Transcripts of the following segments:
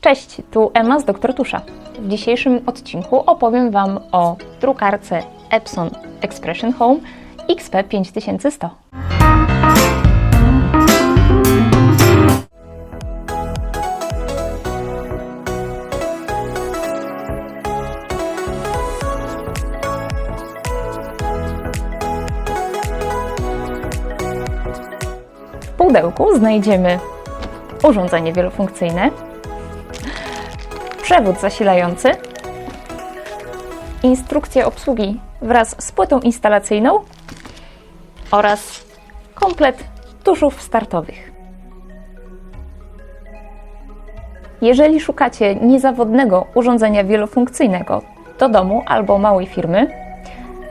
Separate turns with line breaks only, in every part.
Cześć, tu Emma z Dr. Tusza. W dzisiejszym odcinku opowiem Wam o drukarce Epson Expression Home XP5100. W pudełku znajdziemy urządzenie wielofunkcyjne, przewód zasilający, instrukcję obsługi wraz z płytą instalacyjną oraz komplet tuszów startowych. Jeżeli szukacie niezawodnego urządzenia wielofunkcyjnego do domu albo małej firmy,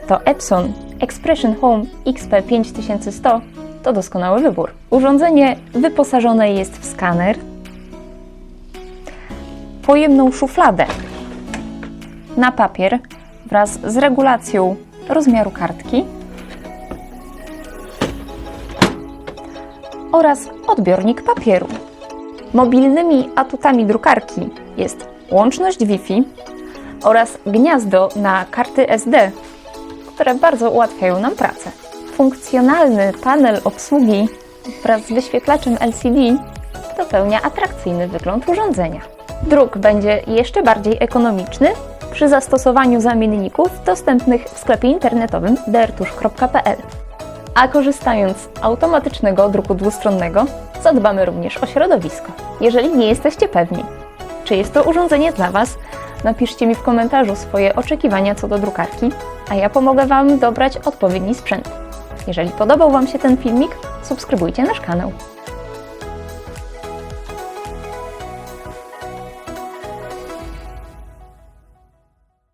to Epson Expression Home XP5100 to doskonały wybór. Urządzenie wyposażone jest w skaner, pojemną szufladę na papier wraz z regulacją rozmiaru kartki oraz odbiornik papieru. Mobilnymi atutami drukarki jest łączność Wi-Fi oraz gniazdo na karty SD, które bardzo ułatwiają nam pracę. Funkcjonalny panel obsługi wraz z wyświetlaczem LCD dopełnia atrakcyjny wygląd urządzenia. Druk będzie jeszcze bardziej ekonomiczny przy zastosowaniu zamienników dostępnych w sklepie internetowym drtusz.pl. A korzystając z automatycznego druku dwustronnego, zadbamy również o środowisko. Jeżeli nie jesteście pewni, czy jest to urządzenie dla Was, napiszcie mi w komentarzu swoje oczekiwania co do drukarki, a ja pomogę Wam dobrać odpowiedni sprzęt. Jeżeli podobał Wam się ten filmik, subskrybujcie nasz kanał.